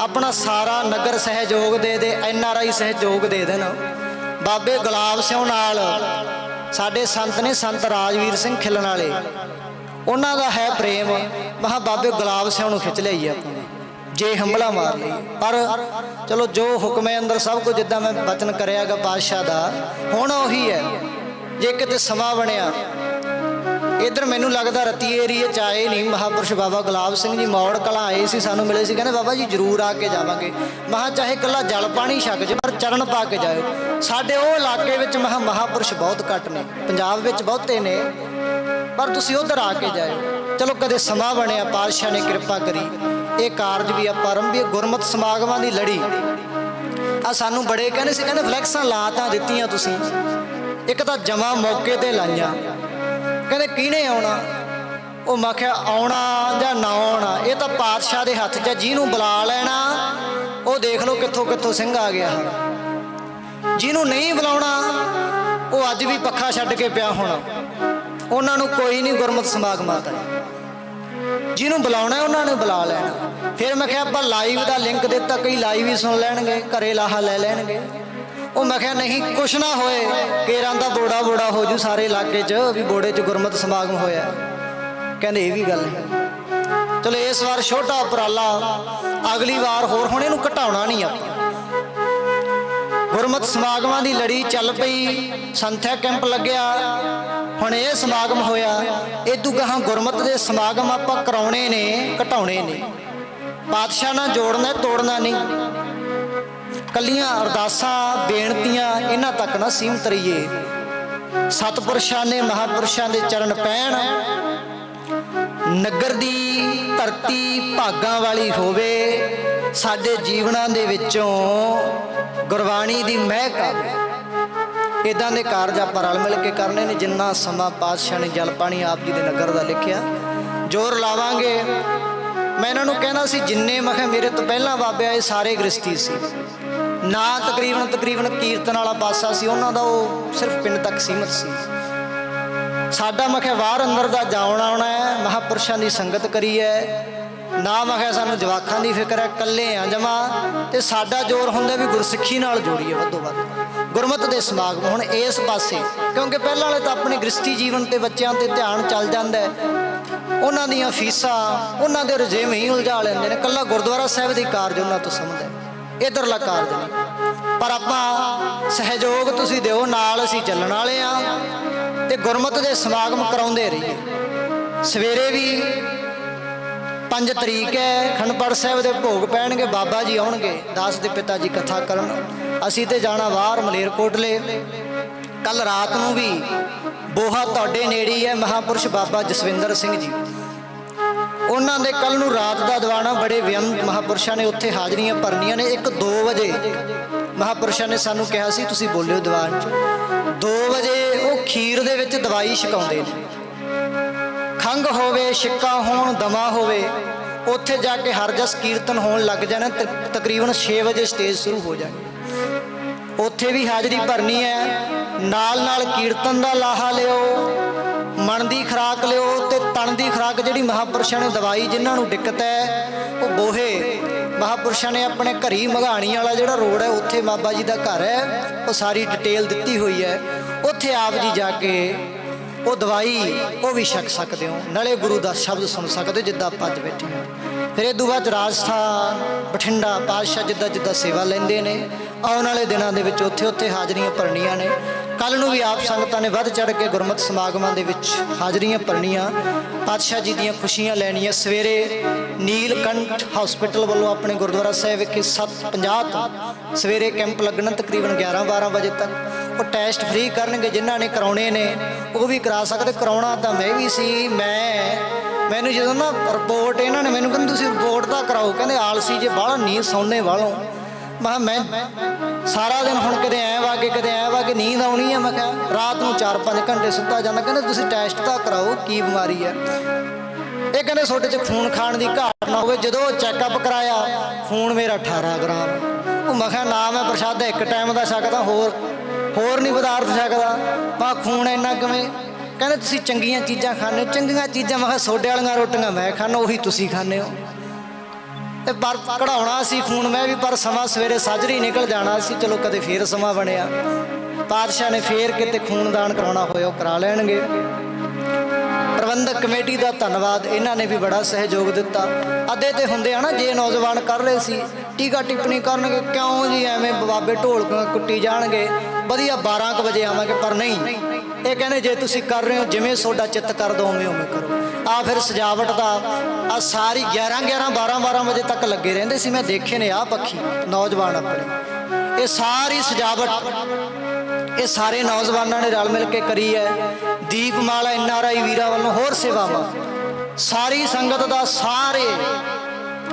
ਆਪਣਾ ਸਾਰਾ ਨਗਰ ਸਹਿਯੋਗ ਦੇ ਦੇ, ਐਨ ਆਰ ਆਈ ਸਹਿਯੋਗ ਦੇ ਦੇਣ। ਬਾਬੇ ਗੁਲਾਬ ਸਿੰਘ ਨਾਲ ਸਾਡੇ ਸੰਤ ਨੇ ਸੰਤ ਰਾਜਵੀਰ ਸਿੰਘ ਖਿਲਣ ਵਾਲੇ। ਉਹਨਾਂ ਦਾ ਹੈ ਪ੍ਰੇਮ। ਮਹਾ ਬਾਬੇ ਗੁਲਾਬ ਸਿੰਘ ਨੂੰ ਖਿੱਚ ਲਈ ਆਪਾਂ ਜੇ ਹਮਲਾ ਮਾਰ ਲਈ। ਪਰ ਚਲੋ, ਜੋ ਹੁਕਮ ਹੈ ਅੰਦਰ ਸਭ ਕੁਝ ਜਿੱਦਾਂ ਮੈਂ ਬਚਨ ਕਰਿਆਗਾ ਪਾਤਸ਼ਾਹ ਦਾ, ਹੁਣ ਉਹੀ ਹੈ। ਜੇ ਕਿਤੇ ਸਮਾਂ ਬਣਿਆ ਇਧਰ ਮੈਨੂੰ ਲੱਗਦਾ ਰਤੀ ਏਰੀਏ ਚ ਆਏ ਨਹੀਂ। ਮਹਾਪੁਰਸ਼ ਬਾਬਾ ਗੁਲਾਬ ਸਿੰਘ ਜੀ ਮੌੜ ਕਲਾਂ ਆਏ ਸੀ, ਸਾਨੂੰ ਮਿਲੇ ਸੀ। ਕਹਿੰਦੇ, ਬਾਬਾ ਜੀ, ਜਰੂਰ ਆ ਕੇ ਜਾਵਾਂਗੇ। ਮਹਾ ਚਾਹੇ ਕੱਲਾ ਜਲ ਪਾਣੀ ਛਕ ਜੇ, ਪਰ ਚਰਨ ਪਾ ਕੇ ਜਾਇਓ। ਸਾਡੇ ਉਹ ਇਲਾਕੇ ਵਿੱਚ ਮਹਾ ਮਹਾਪੁਰਸ਼ ਬਹੁਤ ਘੱਟ ਨੇ, ਪੰਜਾਬ ਵਿੱਚ ਬਹੁਤੇ ਨੇ, ਪਰ ਤੁਸੀਂ ਉਧਰ ਆ ਕੇ ਜਾਇਓ। ਚਲੋ, ਕਦੇ ਸਮਾਂ ਬਣਿਆ, ਪਾਤਸ਼ਾਹ ਨੇ ਕਿਰਪਾ ਕਰੀ। ਇਹ ਕਾਰਜ ਵੀ ਆਪਾਂ ਆਰੰਭੀ ਗੁਰਮਤ ਸਮਾਗਮਾਂ ਦੀ ਲੜੀ। ਆ ਸਾਨੂੰ ਬੜੇ ਕਹਿੰਦੇ ਸੀ, ਕਹਿੰਦੇ, ਫਲੈਕਸਾਂ ਲਾਤਾਂ ਦਿੱਤੀਆਂ ਤੁਸੀਂ, ਇੱਕ ਤਾਂ ਜਮਾ ਮੌਕੇ ਤੇ ਲਾਈਆਂ। ਕਹਿੰਦੇ, ਕਿਹਨੇ ਆਉਣਾ? ਉਹ ਮੈਂ ਕਿਹਾ ਆਉਣਾ ਜਾਂ ਨਾ ਆਉਣਾ? ਇਹ ਤਾਂ ਪਾਤਸ਼ਾਹ ਦੇ ਹੱਥ 'ਚ ਜਿਹਨੂੰ ਬੁਲਾ ਲੈਣਾ, ਉਹ ਦੇਖ ਲਓ ਕਿੱਥੋਂ ਕਿੱਥੋਂ ਸਿੰਘ ਆ ਗਿਆ ਜਿਹਨੂੰ ਨਹੀਂ ਬੁਲਾਉਣਾ, ਉਹ ਅੱਜ ਵੀ ਪੱਖਾ ਛੱਡ ਕੇ ਪਿਆ ਹੋਣਾ। ਉਹਨਾਂ ਨੂੰ ਕੋਈ ਨਹੀਂ ਗੁਰਮਤ ਸਮਾਗਮ ਦਾ ਜਿਹਨੂੰ ਬੁਲਾਉਣਾ ਉਹਨਾਂ ਨੇ ਬੁਲਾ ਲੈਣਾ। ਫਿਰ ਮੈਂ ਕਿਹਾ ਆਪਾਂ ਲਾਈਵ ਦਾ ਲਿੰਕ ਦਿੱਤਾ, ਕਈ ਲਾਈਵ ਹੀ ਸੁਣ ਲੈਣਗੇ, ਘਰੇ ਲਾਹਾ ਲੈ ਲੈਣਗੇ। ਉਹ ਮੈਂ ਕਿਹਾ ਨਹੀਂ, ਕੁਛ ਨਾ ਹੋਏ। ਕੇਰਾਂ ਦਾ ਬੋੜਾ ਬੋੜਾ ਹੋ ਜੂ ਸਾਰੇ ਇਲਾਕੇ 'ਚ, ਵੀ ਬੋੜੇ 'ਚ ਗੁਰਮਤ ਸਮਾਗਮ ਹੋਇਆ। ਕਹਿੰਦੇ ਇਹ ਵੀ ਗੱਲ ਹੈ। ਚਲੋ ਇਸ ਵਾਰ ਛੋਟਾ ਉਪਰਾਲਾ, ਅਗਲੀ ਵਾਰ ਹੋਰ ਹੁਣ ਇਹਨੂੰ ਘਟਾਉਣਾ ਨਹੀਂ ਆਪਾਂ ਗੁਰਮਤ ਸਮਾਗਮਾਂ ਦੀ ਲੜੀ ਚੱਲ ਪਈ, ਸੰਥਿਆ ਕੈਂਪ ਲੱਗਿਆ। ਹੁਣ ਇਹ ਸਮਾਗਮ ਹੋਇਆ ਇਦੋਂ ਗਾਹਾਂ ਗੁਰਮਤ ਦੇ ਸਮਾਗਮ ਆਪਾਂ ਕਰਾਉਣੇ ਨੇ, ਘਟਾਉਣੇ ਨੇ। ਪਾਤਸ਼ਾਹ ਨਾਲ ਜੋੜਨਾ ਤੋੜਨਾ ਨਹੀਂ। ਕੱਲੀਆਂ ਅਰਦਾਸਾਂ, ਬੇਨਤੀਆਂ ਇਹਨਾਂ ਤੱਕ ਨਾ ਸੀਮਤ ਰਹੀਏ। ਸਤਪੁਰਸ਼ਾਂ ਨੇ ਮਹਾਪੁਰਸ਼ਾਂ ਦੇ ਚਰਨ ਪੈਣ। ਨਗਰ ਦੀ ਧਰਤੀ ਭਾਗਾਂ ਵਾਲੀ ਹੋਵੇ, ਸਾਡੇ ਜੀਵਨਾਂ ਦੇ ਵਿੱਚੋਂ ਗੁਰਬਾਣੀ ਦੀ ਮਹਿਕ ਆਵੇ। ਇਦਾਂ ਦੇ ਕਾਰਜ ਆਪਾਂ ਰਲ ਮਿਲ ਕੇ ਕਰਨੇ ਨੇ, ਜਿੰਨਾ ਸਮਾਂ ਪਾਤਸ਼ਾਹ ਨੇ ਜਲ ਪਾਣੀ ਆਪ ਜੀ ਦੇ ਨਗਰ ਦਾ ਲਿਖਿਆ। ਜੋਰ ਲਾਵਾਂਗੇ। ਮੈਂ ਇਹਨਾਂ ਨੂੰ ਕਹਿੰਦਾ ਸੀ, ਜਿੰਨੇ ਮੈਂ ਮੇਰੇ ਤੋਂ ਪਹਿਲਾਂ ਬਾਬੇ ਆਏ, ਸਾਰੇ ਗ੍ਰਸਤੀ ਸੀ। ਨਾ ਤਕਰੀਬਨ ਤਕਰੀਬਨ ਕੀਰਤਨ ਵਾਲਾ ਪਾਸਾ ਸੀ, ਉਹਨਾਂ ਦਾ ਉਹ ਸਿਰਫ ਪਿੰਡ ਤੱਕ ਸੀਮਤ ਸੀ। ਸਾਡਾ ਮੈਂ ਬਾਹਰ ਅੰਦਰ ਦਾ ਜਾਉਣ ਆਉਣਾ ਹੈ, ਮਹਾਪੁਰਸ਼ਾਂ ਦੀ ਸੰਗਤ ਕਰੀ ਹੈ। ਨਾ ਮੈਂ ਸਾਨੂੰ ਜਵਾਖਾਂ ਦੀ ਫਿਕਰ ਹੈ ਕੱਲੇ ਆ ਜਮਾ। ਤੇ ਸਾਡਾ ਜ਼ੋਰ ਹੁੰਦਾ ਵੀ ਗੁਰਸਿੱਖੀ ਨਾਲ ਜੋੜੀਏ ਵੱਧੋ ਵੱਧ। ਗੁਰਮਤ ਦੇ ਸਮਾਗਮ ਹੁਣ ਇਸ ਪਾਸੇ, ਕਿਉਂਕਿ ਪਹਿਲਾਂ ਵਾਲੇ ਤਾਂ ਆਪਣੇ ਗ੍ਰਸਤੀ ਜੀਵਨ ਤੇ ਬੱਚਿਆਂ ਤੇ ਧਿਆਨ ਚੱਲ ਜਾਂਦਾ ਹੈ। ਉਹਨਾਂ ਦੀਆਂ ਫੀਸਾਂ, ਉਹਨਾਂ ਦੇ ਰਜੇਵੇਂ ਹੀ ਉਲਝਾ ਲੈਂਦੇ ਨੇ। ਕੱਲਾ ਗੁਰਦੁਆਰਾ ਸਾਹਿਬ ਦੀ ਕਾਰਜ ਉਹਨਾਂ ਤੋਂ ਸਮਝਦਾ ਹੈ ਇਧਰਲਾ ਕਾਰਜ ਨਹੀਂ। ਪਰ ਆਪਾਂ ਸਹਿਯੋਗ ਤੁਸੀਂ ਦਿਓ, ਨਾਲ ਅਸੀਂ ਚੱਲਣ ਵਾਲੇ ਆ ਤੇ ਗੁਰਮਤ ਦੇ ਸਮਾਗਮ ਕਰਾਉਂਦੇ ਰਹੀਏ। ਸਵੇਰੇ ਵੀ 5 ਤਰੀਕ ਹੈ, ਖੰਡਪੜ ਸਾਹਿਬ ਦੇ ਭੋਗ ਪੈਣਗੇ, ਬਾਬਾ ਜੀ ਆਉਣਗੇ, ਦਾਸ ਦੇ ਪਿਤਾ ਜੀ ਕਥਾ ਕਰਨ। ਅਸੀਂ ਤੇ ਜਾਣਾ ਬਾਹਰ ਮਲੇਰਕੋਟਲੇ। ਕੱਲ ਰਾਤ ਨੂੰ ਵੀ ਬੋਹਾ ਤੁਹਾਡੇ ਨੇੜੇ ਹੈ ਮਹਾਪੁਰਸ਼ ਬਾਬਾ ਜਸਵਿੰਦਰ ਸਿੰਘ ਜੀ। ਉਹਨਾਂ ਦੇ ਕੱਲ ਨੂੰ ਰਾਤ ਦਾ ਦੀਵਾਨਾ, ਬੜੇ ਵਿਅੰਤ ਮਹਾਪੁਰਸ਼ਾਂ ਨੇ ਉੱਥੇ ਹਾਜ਼ਰੀਆਂ ਭਰਨੀਆਂ ਨੇ 1-2 ਵਜੇ। ਮਹਾਪੁਰਸ਼ਾਂ ਨੇ ਸਾਨੂੰ ਕਿਹਾ ਸੀ, ਤੁਸੀਂ ਬੋਲਿਓ ਦੀਵਾਨ 'ਚ। 2 ਵਜੇ ਉਹ ਖੀਰ ਦੇ ਵਿੱਚ ਦਵਾਈ ਛਕਾਉਂਦੇ ਨੇ। ਖੰਗ ਹੋਵੇ, ਛਿੱਕਾ ਹੋਣ, ਦਮਾ ਹੋਵੇ, ਉੱਥੇ ਜਾ ਕੇ ਹਰਜਸ ਕੀਰਤਨ ਹੋਣ ਲੱਗ ਜਾਣਾ, ਤੇ ਤਕਰੀਬਨ 6 ਵਜੇ ਸਟੇਜ ਸ਼ੁਰੂ ਹੋ ਜਾਣੀ। ਉੱਥੇ ਵੀ ਹਾਜ਼ਰੀ ਭਰਨੀ ਹੈ। ਨਾਲ ਨਾਲ ਕੀਰਤਨ ਦਾ ਲਾਹਾ ਲਿਓ, ਮਨ ਦੀ ਖਰਾਕ ਲਿਓ, ਤੇ ਤਨ ਦੀ ਖਰਾਕ ਜਿਹੜੀ ਮਹਾਪੁਰਸ਼ਾਂ ਨੇ ਦਵਾਈ, ਜਿਨ੍ਹਾਂ ਨੂੰ ਦਿੱਕਤ ਹੈ, ਉਹ ਬੋਹੇ ਮਹਾਪੁਰਸ਼ਾਂ ਨੇ ਆਪਣੇ ਘਰੀ ਮਗਾਣੀ ਵਾਲਾ ਜਿਹੜਾ ਰੋਡ ਹੈ, ਉੱਥੇ ਬਾਬਾ ਜੀ ਦਾ ਘਰ ਹੈ। ਉਹ ਸਾਰੀ ਡਿਟੇਲ ਦਿੱਤੀ ਹੋਈ ਹੈ। ਉੱਥੇ ਆਪ ਜੀ ਜਾ ਕੇ ਉਹ ਦਵਾਈ ਉਹ ਵੀ ਛਕ ਸਕਦੇ ਹੋ। ਨਾਲੇ ਗੁਰੂ ਦਾ ਸ਼ਬਦ ਸੁਣ ਸਕਦੇ ਹੋ, ਜਿੱਦਾਂ ਆਪਾਂ ਅੱਜ ਬੈਠੇ ਹਾਂ। ਫਿਰ ਇਹ ਤੋਂ ਬਾਅਦ ਰਾਜਸਥਾਨ, ਬਠਿੰਡਾ ਪਾਤਸ਼ਾਹ ਜਿੱਦਾਂ ਜਿੱਦਾਂ ਸੇਵਾ ਲੈਂਦੇ ਨੇ। ਆਉਣ ਵਾਲੇ ਦਿਨਾਂ ਦੇ ਵਿੱਚ ਉੱਥੇ ਉੱਥੇ ਹਾਜ਼ਰੀਆਂ ਭਰਨੀਆਂ ਨੇ। ਕੱਲ ਨੂੰ ਵੀ ਆਪ ਸੰਗਤਾਂ ਨੇ ਵੱਧ ਚੜ ਕੇ ਗੁਰਮਤਿ ਸਮਾਗਮਾਂ ਦੇ ਵਿੱਚ ਹਾਜ਼ਰੀਆਂ ਭਰਨੀਆਂ। ਪਾਤਸ਼ਾਹ ਜੀ ਦੀਆਂ ਖੁਸ਼ੀਆਂ ਲੈਣੀਆਂ। ਸਵੇਰੇ ਨੀਲਕੰਠ ਹਸਪੀਟਲ ਵੱਲੋਂ ਆਪਣੇ ਗੁਰਦੁਆਰਾ ਸਾਹਿਬ ਵਿਖੇ 7:50 ਤੋਂ ਸਵੇਰੇ ਕੈਂਪ ਲੱਗਣਾ ਤਕਰੀਬਨ 11-12 ਵਜੇ ਤੱਕ। ਉਹ ਟੈਸਟ ਫ੍ਰੀ ਕਰਨਗੇ, ਜਿਨ੍ਹਾਂ ਨੇ ਕਰਾਉਣੇ ਨੇ, ਉਹ ਵੀ ਕਰਾ ਸਕਦੇ। ਕਰਾਉਣਾ ਤਾਂ ਮੈਂ ਵੀ ਸੀ, ਮੈਂ, ਮੈਨੂੰ ਜਦੋਂ ਨਾ ਰਿਪੋਰਟ ਇਹਨਾਂ ਨੇ ਮੈਨੂੰ ਕਹਿੰਦੇ, ਤੁਸੀਂ ਰਿਪੋਰਟ ਤਾਂ ਕਰਾਓ। ਕਹਿੰਦੇ, ਆਲਸੀ ਜੇ ਬਾਹਲਾ ਨੀਂਦ ਸੌਣੇ ਵਾਲੋਂ। ਮੈਂ ਕਿਹਾ, ਮੈਂ ਸਾਰਾ ਦਿਨ ਹੁਣ ਕਦੇ ਐ ਕੇ ਕਦੇ ਐ ਵਾ ਕੇ ਨੀਂਦ ਆਉਣੀ ਹੈ ਮੈਂ ਕਿਹਾ, ਰਾਤ ਨੂੰ 4-5 ਘੰਟੇ ਸੁੱਤਾ ਜਾਂਦਾ ਕਹਿੰਦੇ ਤੁਸੀਂ ਟੈਸਟ ਤਾਂ ਕਰਾਓ, ਕੀ ਬਿਮਾਰੀ ਹੈ ਇਹ ਕਹਿੰਦੇ, ਤੁਹਾਡੇ 'ਚ ਖੂਨ ਖਾਣ ਦੀ ਘਾਟ ਨਾ ਹੋਵੇ। ਜਦੋਂ ਚੈੱਕਅਪ ਕਰਾਇਆ, ਖੂਨ ਮੇਰਾ 18 ਗ੍ਰਾਮ। ਉਹ ਮੈਂ ਕਿਹਾ, ਨਾ, ਮੈਂ ਪ੍ਰਸ਼ਾਦਾ ਇੱਕ ਟਾਈਮ ਦਾ ਸਕਦਾ ਹੋਰ ਹੋਰ ਨਹੀਂ ਪਦਾਰਥ ਸਕਦਾ ਮੈਂ ਖੂਨ ਇੰਨਾ ਕਿਵੇਂ? ਕਹਿੰਦੇ, ਤੁਸੀਂ ਚੰਗੀਆਂ ਚੀਜ਼ਾਂ ਖਾਂਦੇ ਹੋ। ਚੰਗੀਆਂ ਚੀਜ਼ਾਂ, ਮੈਂ ਕਿਹਾ ਸੋਡੇ ਵਾਲੀਆਂ ਰੋਟੀਆਂ ਮੈਂ ਖਾਣਾ ਉਹੀ ਤੁਸੀਂ ਖਾਂਦੇ ਹੋ। ਤੇ ਪਰ ਕਢਾਉਣਾ ਸੀ ਖੂਨ, ਮੈਂ ਵੀ ਪਰ ਸਮਾਂ ਸਵੇਰੇ ਸਾਜਰੀ ਨਿਕਲ ਜਾਣਾ ਸੀ। ਚਲੋ ਕਦੇ ਫੇਰ ਸਮਾਂ ਬਣਿਆ। ਪਾਤਸ਼ਾਹ ਨੇ ਫੇਰ ਕਿਤੇ ਖੂਨਦਾਨ ਕਰਾਉਣਾ ਹੋਇਆ, ਉਹ ਕਰਾ ਲੈਣਗੇ। ਪ੍ਰਬੰਧਕ ਕਮੇਟੀ ਦਾ ਧੰਨਵਾਦ, ਇਹਨਾਂ ਨੇ ਵੀ ਬੜਾ ਸਹਿਯੋਗ ਦਿੱਤਾ। ਅੱਧੇ ਤੇ ਹੁੰਦੇ ਆ ਨਾ, ਜੇ ਨੌਜਵਾਨ ਕਰ ਰਹੇ ਸੀ, ਟੀਕਾ ਟਿੱਪਣੀ ਕਰਨਗੇ, ਕਿਉਂ ਜੀ ਐਵੇਂ ਬਾਬੇ ਢੋਲਕਾਂ ਕੁੱਟੀ ਜਾਣਗੇ? ਵਧੀਆ 12 ਕੁ ਵਜੇ ਆਵਾਂਗੇ, ਪਰ ਨਹੀਂ। ਇਹ ਕਹਿੰਦੇ, ਜੇ ਤੁਸੀਂ ਕਰ ਰਹੇ ਹੋ, ਜਿਵੇਂ ਤੁਹਾਡਾ ਚਿੱਤ ਕਰਦਾ, ਉਵੇਂ ਉਵੇਂ ਕਰੋ। ਆ ਫਿਰ ਸਜਾਵਟ ਦਾ ਆ ਸਾਰੀ 11 11 12 12 ਵਜੇ ਤੱਕ ਲੱਗੇ ਰਹਿੰਦੇ ਸੀ। ਮੈਂ ਦੇਖੇ ਨੇ ਆ ਪੱਖੀ, ਨੌਜਵਾਨ ਆਪਣੇ। ਇਹ ਸਾਰੀ ਸਜਾਵਟ, ਇਹ ਸਾਰੇ ਨੌਜਵਾਨਾਂ ਨੇ ਰਲ ਮਿਲ ਕੇ ਕਰੀ ਹੈ। ਦੀਪਮਾਲਾ ਐਨਆਰਆਈ ਵੀਰਾਂ ਵੱਲੋਂ ਹੋਰ ਸੇਵਾਵਾਂ। ਸਾਰੀ ਸੰਗਤ ਦਾ ਸਾਰੇ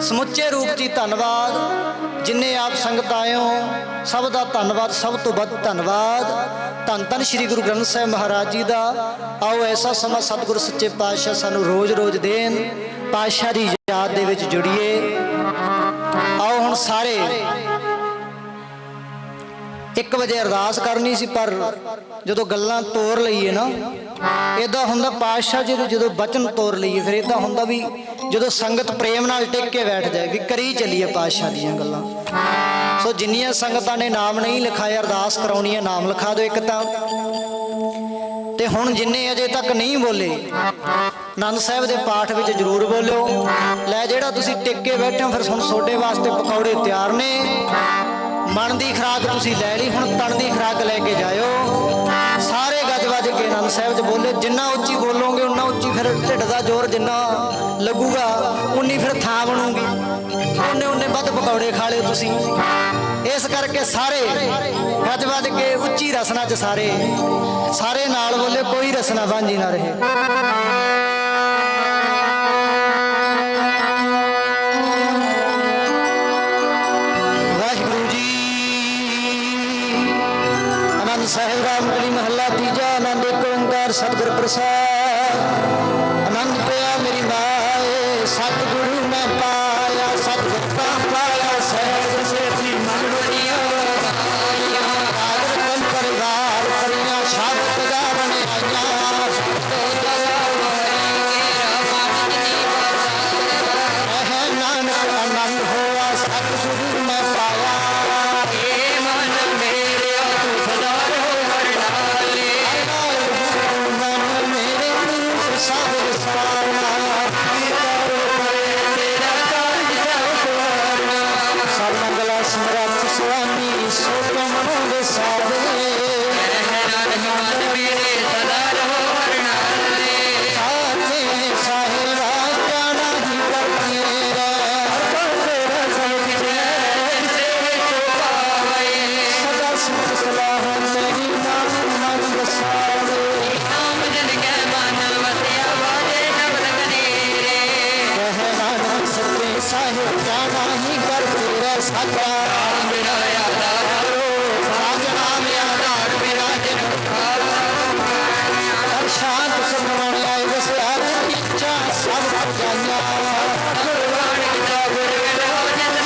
ਸਮੁੱਚੇ ਰੂਪ 'ਚ ਹੀ ਧੰਨਵਾਦ। ਜਿੰਨੇ ਆਪ ਸੰਗਤ ਆਏ ਹੋ, ਸਭ ਦਾ ਧੰਨਵਾਦ, ਸਭ ਤੋਂ ਵੱਧ ਧੰਨਵਾਦ। ਧੰਨ ਧੰਨ ਸ੍ਰੀ ਗੁਰੂ ਗ੍ਰੰਥ ਸਾਹਿਬ ਮਹਾਰਾਜ ਜੀ ਦਾ। ਆਓ ਐਸਾ ਸਮਾਂ ਸਤਿਗੁਰ ਸੱਚੇ ਪਾਤਸ਼ਾਹ ਸਾਨੂੰ ਰੋਜ਼-ਰੋਜ਼ ਦੇਣ। ਪਾਤਸ਼ਾਹ ਦੀ ਯਾਦ ਦੇ ਵਿੱਚ ਜੁੜੀਏ। ਆਓ ਹੁਣ ਸਾਰੇ 1 ਵਜੇ ਅਰਦਾਸ ਕਰਨੀ ਸੀ, ਪਰ ਜਦੋਂ ਗੱਲਾਂ ਤੋਰ ਲਈਏ ਨਾ ਇਦਾਂ ਹੁੰਦਾ ਪਾਤਸ਼ਾਹ ਜਦੋਂ ਜਦੋਂ ਬਚਨ ਤੋਰ ਲਈਏ, ਫਿਰ ਇਦਾਂ ਹੁੰਦਾ ਵੀ ਜਦੋਂ ਸੰਗਤ ਪ੍ਰੇਮ ਨਾਲ ਟਿਕ ਕੇ ਬੈਠ ਜਾਏ, ਵੀ ਕਰੀ ਚੱਲੀਏ ਪਾਤਸ਼ਾਹ ਦੀਆਂ ਗੱਲਾਂ। ਸੋ ਜਿੰਨੀਆਂ ਸੰਗਤਾਂ ਨੇ ਨਾਮ ਨਹੀਂ ਲਿਖਾਇਆ ਅਰਦਾਸ ਕਰਾਉਣੀ ਹੈ ਨਾਮ ਲਿਖਾ ਦਿਓ ਇੱਕ ਤਾਂ। ਤੇ ਹੁਣ ਜਿੰਨੇ ਅਜੇ ਤੱਕ ਨਹੀਂ ਬੋਲੇ ਆਨੰਦ ਸਾਹਿਬ ਦੇ ਪਾਠ ਵਿੱਚ ਜ਼ਰੂਰ ਬੋਲਿਓ। ਲੈ ਜਿਹੜਾ ਤੁਸੀਂ ਟਿਕ ਕੇ ਬੈਠੇ ਹੋ, ਫਿਰ ਹੁਣ ਤੁਹਾਡੇ ਵਾਸਤੇ ਪਕੌੜੇ ਤਿਆਰ ਨੇ। ਮਨ ਦੀ ਖਰਾਕ ਤੁਸੀਂ ਲੈ ਲਈ, ਹੁਣ ਤਨ ਦੀ ਖਰਾਕ ਲੈ ਕੇ ਜਾਇਓ। ਸਾਰੇ ਗੱਜ ਵੱਜ ਕੇ ਆਨੰਦ ਸਾਹਿਬ 'ਚ ਬੋਲੇ, ਜਿੰਨਾ ਉੱਚੀ ਬੋਲੋਗੇ, ਉਨਾ ਉੱਚੀ ਫਿਰ ਢਿੱਡ ਦਾ ਜ਼ੋਰ ਜਿੰਨਾ ਲੱਗੂਗਾ, ਉਨੀ ਫਿਰ ਥਾਂ ਬਣੂਗੀ। ਉਹਨੇ ਉਹਨੇ ਵੱਧ ਪਕੌੜੇ ਖਾ ਲਿਓ ਤੁਸੀਂ। ਇਸ ਕਰਕੇ ਸਾਰੇ ਗੱਜ ਵੱਜ ਕੇ ਉੱਚੀ ਰਸਨਾ 'ਚ ਸਾਰੇ ਸਾਰੇ ਨਾਲ ਬੋਲੇ, ਕੋਈ ਰਸਨਾ ਵਾਂਝੀ ਨਾ ਰਹੇ। Papa. ਸੱਚੇ ਸਾਹਿਬ ਜਾਣਾ ਹੀ ਕਰਤੀ ਰਹਿ ਸਾਡਾ ਨਾਮ ਮੇਰਾ ਆਧਾਰ ਸਾਜ ਨਾਮ ਮੇਰਾ ਜਨ ਹਰ ਸ਼ਾਂਤ ਸੁਖਮਣ ਆਏ ਵਸਿਆ ਇੱਛਾ ਸਭ ਪੁਜਾਈਆਂ ਗੁਰਬਾਣੀ ਕਿਤਾਬ ਕਹਿ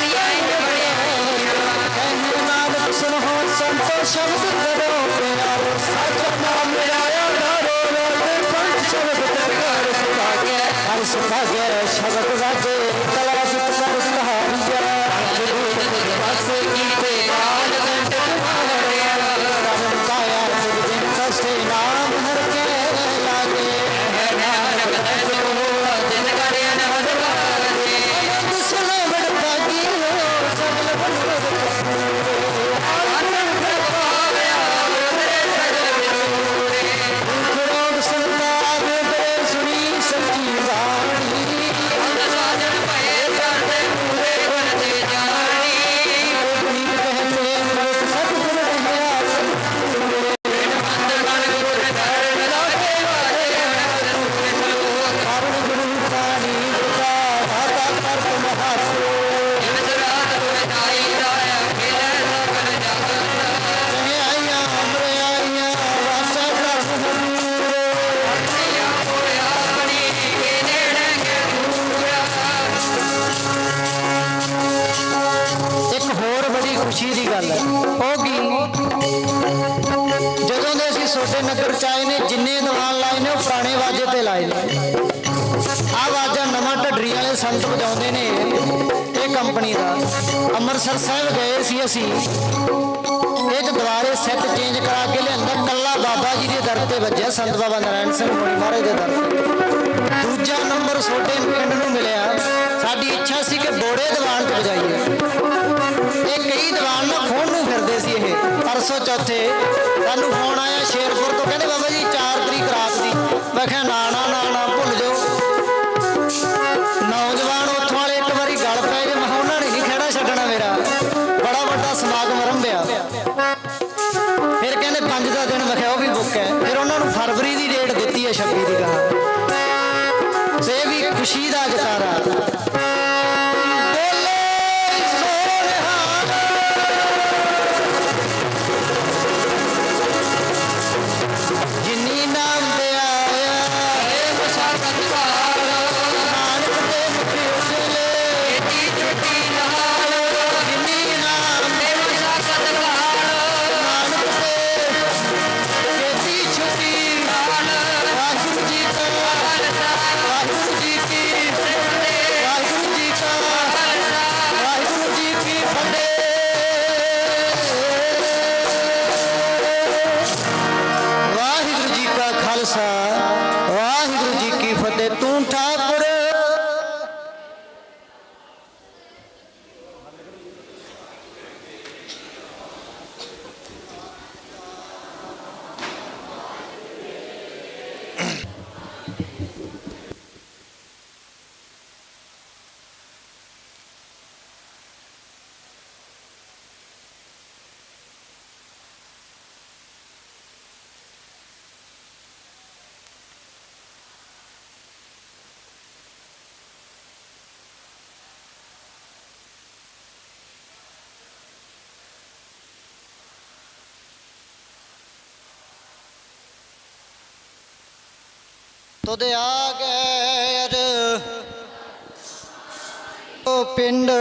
ਨਾਨਕ ਸੁਨੋ ਸੰਤੋ ਸ਼ਬਦ ਕਰੋ ਗੱਲ ਹੈ। ਉਹ ਜਦੋਂ ਦੇ ਅਸੀਂ ਛੋਟੇ ਨਗਰ ਚ ਆਏ ਨੇ, ਜਿੰਨੇ ਦੀਵਾਨ ਲਾਏ ਨੇ, ਉਹ ਪੁਰਾਣੇ ਵਾਜੇ ਤੇ ਲਾਏ ਨੇ। ਆਹ ਵਾਜਾ ਨਵਾਂ ਢੱਡਰੀ ਵਾਲੇ ਸੰਤ ਵਜਾਉਂਦੇ ਨੇ ਇਹ ਕੰਪਨੀ ਦਾ। ਅੰਮ੍ਰਿਤਸਰ ਸਾਹਿਬ ਗਏ ਸੀ ਅਸੀਂ। ਇਹ ਚ ਦੁਬਾਰੇ ਸੈੱਟ ਚੇਂਜ ਕਰਾ ਕੇ ਲਿਆਂਦਾ। ਕੱਲਾ ਬਾਬਾ ਜੀ ਦੇ ਦਰ ਤੇ ਵੱਜਿਆ, ਸੰਤ ਬਾਬਾ ਨਾਰਾਇਣ ਸਿੰਘ ਮਹਾਰਾਜ ਦੇ ਦਰ ਤੇ। ਦੂਜਾ ਨੰਬਰ ਛੋਟੇ ਪਿੰਡ ਨੂੰ ਮਿਲਿਆ। ਸਾਡੀ ਇੱਛਾ ਸੀ ਕਿ ਬੋੜੇ ਦੀਵਾਨ ਤੇ ਵਜਾਈਏ। ਕਈ ਦੀਵਾਨ ਨਾ ਖੋਣ ਨੂੰ ਫਿਰਦੇ ਸੀ ਇਹ? ਪਰਸੋਂ ਚੌਥੇ ਸਾਨੂੰ ਫੋਨ ਆਇਆ ਸ਼ੇਰਪੁਰ ਤੋਂ, ਕਹਿੰਦੇ ਬਾਬਾ ਜੀ 4 ਤਰੀਕ ਰਾਤ ਦੀ। ਮੈਂ ਕਿਹਾ, ਨਾ ਨਾ ਨਾ ਨਾ, ਭੁੱਲ ਜਾਓ। ਨੌਜਵਾਨ ਉੱਥੋਂ ਵਾਲੇ ਇੱਕ ਵਾਰੀ ਗੱਲ ਪੈ ਗਏ, ਮੈਂ ਉਹਨਾਂ ਨੇ ਨਹੀਂ ਖੜਾ ਛੱਡਣਾ ਮੇਰਾ। ਬੜਾ ਵੱਡਾ ਸਮਾਗਮ ਰੰਭਿਆ ਫਿਰ ਕਹਿੰਦੇ 5 ਦਾ ਦਿਨ, ਮੈਂ ਕਿਹਾ, ਉਹ ਵੀ ਬੁੱਕ ਹੈ। ਫਿਰ ਉਹਨਾਂ ਨੂੰ ਫਰਵਰੀ ਦੀ ਡੇਟ ਦਿੱਤੀ ਹੈ 26 ਦੀ ਕਹਾ ਸੇ ਵੀ ਖੁਸ਼ੀ ਦਾ ਜਤਾਰਾ। ਤੁਧ ਆ ਗਏ ਉਹ ਪਿੰਡ